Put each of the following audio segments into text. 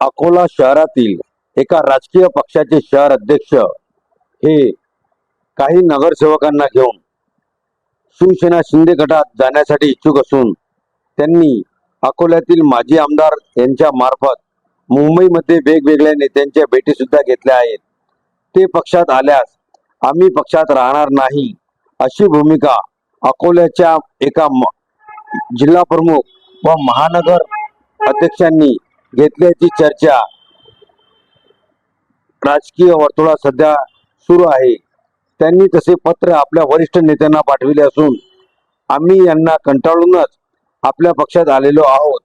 अकोला शहरातील एका राजकीय पक्षाचे शहर अध्यक्ष हे काही नगरसेवकांना घेऊन शिवसेना शिंदे गटात जाण्यासाठी इच्छुक असून त्यांनी अकोल्यातील माजी आमदार यांच्या मार्फत मुंबईमध्ये वेगवेगळ्या नेत्यांच्या भेटी सुद्धा घेतल्या आहेत. ते पक्षात आल्यास आम्ही पक्षात राहणार नाही अशी भूमिका अकोल्याच्या एका म- जिल्हा प्रमुख व महानगर अध्यक्षांनी घेतल्याची चर्चा. राजकीय वर्तुळात सध्या सुरू आहे. त्यांनी तसे पत्र आपल्या वरिष्ठ नेत्यांना पाठविले असून आम्ही यांना कंटाळूनच आपल्या पक्षात आलेलो आहोत.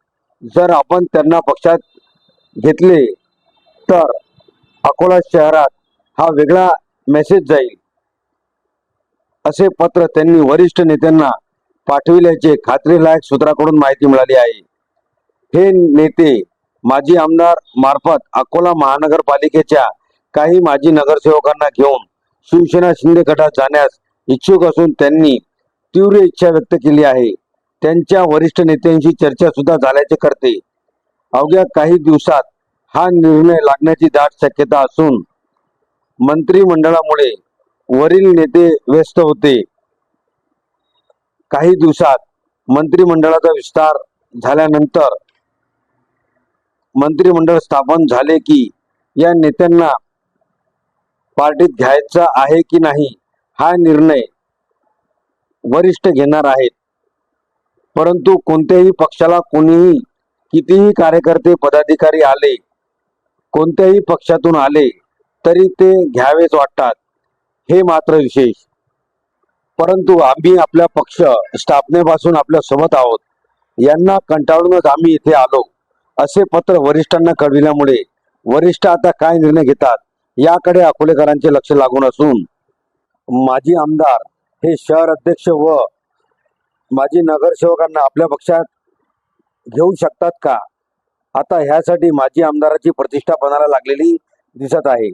जर आपण त्यांना पक्षात घेतले तर अकोला शहरात हा वेगळा मेसेज जाईल असे पत्र त्यांनी वरिष्ठ नेत्यांना पाठविल्याचे खात्रीलायक सूत्राकडून माहिती मिळाली आहे. हे नेते माजी आमदार मार्फत अकोला महानगरपालिकेच्या काही माजी नगरसेवकांना घेऊन शिवसेना शिंदे गटात जाण्यास इच्छुक असून त्यांनी तीव्र इच्छा व्यक्त केली आहे. त्यांच्या वरिष्ठ नेत्यांशी चर्चा सुद्धा झाल्याचे करते अवघ्या काही दिवसात हा निर्णय लागण्याची दाट शक्यता असून मंत्रिमंडळामुळे वरील नेते व्यस्त होते. काही दिवसात मंत्रिमंडळाचा विस्तार झाल्यानंतर मंत्रिमंडळ स्थापन झाले की या नेत्यांना पार्टीत घ्यायचा आहे की नाही हा निर्णय वरिष्ठ घेणार आहेत. परंतु कोणत्याही पक्षाला कोणीही कितीही कार्यकर्ते पदाधिकारी आले कोणत्याही पक्षातून आले तरी ते घ्यावेच वाटतात. हे मात्र विशेष. परंतु आम्ही आपल्या पक्ष स्थापनेपासून आपल्यासोबत आहोत. यांना कंटाळूनच आम्ही इथे आलो. असे पत्र वरिष्ठांना कळविल्यामुळे वरिष्ठ आता काय निर्णय घेतात याकडे अकोलेकरांचे लक्ष लागून असून माजी आमदार हे शहर अध्यक्ष व माजी नगरसेवकांना आपल्या पक्षात घेऊ शकतात का? आता ह्यासाठी माजी आमदाराची प्रतिष्ठा बनायला लागलेली दिसत आहे.